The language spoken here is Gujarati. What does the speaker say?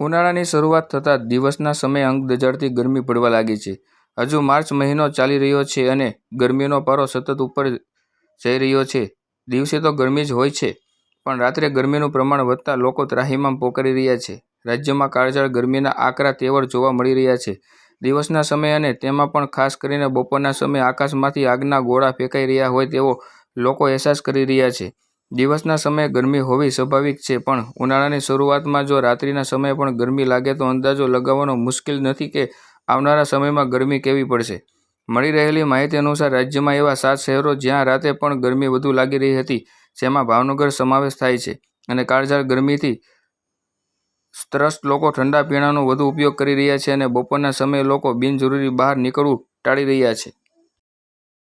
ઉનાળાની શરૂઆત થતાં દિવસના સમયે અંગ દઝાડતી ગરમી પડવા લાગી છે. હજુ માર્ચ મહિનો ચાલી રહ્યો છે અને ગરમીનો પારો સતત ઉપર જઈ રહ્યો છે. દિવસે તો ગરમી જ હોય છે, પણ રાત્રે ગરમીનું પ્રમાણ વધતાં લોકો ત્રાહીમામ પોકારી રહ્યા છે. રાજ્યમાં કાળઝાળ ગરમીના આકરા તેવર જોવા મળી રહ્યા છે. દિવસના સમયે અને તેમાં પણ ખાસ કરીને બપોરના સમયે આકાશમાંથી આગના ગોળા ફેંકાઈ રહ્યા હોય તેવો લોકો અહેસાસ કરી રહ્યા છે. દિવસના સમયે ગરમી હોવી સ્વાભાવિક છે, પણ ઉનાળાની શરૂઆતમાં જો રાત્રિના સમયે પણ ગરમી લાગે તો અંદાજો લગાવવાનો મુશ્કેલ નથી કે આવનારા સમયમાં ગરમી કેવી પડશે. મળી રહેલી માહિતી અનુસાર રાજ્યમાં એવા સાત શહેરો જ્યાં રાતે પણ ગરમી વધુ લાગી રહી હતી, જેમાં ભાવનગર સમાવેશ થાય છે અને કાળઝાળ ગરમીથી ત્રસ્ત લોકો ઠંડા પીણાનો વધુ ઉપયોગ કરી રહ્યા છે અને બપોરના સમયે લોકો બિનજરૂરી બહાર નીકળવું ટાળી રહ્યા છે.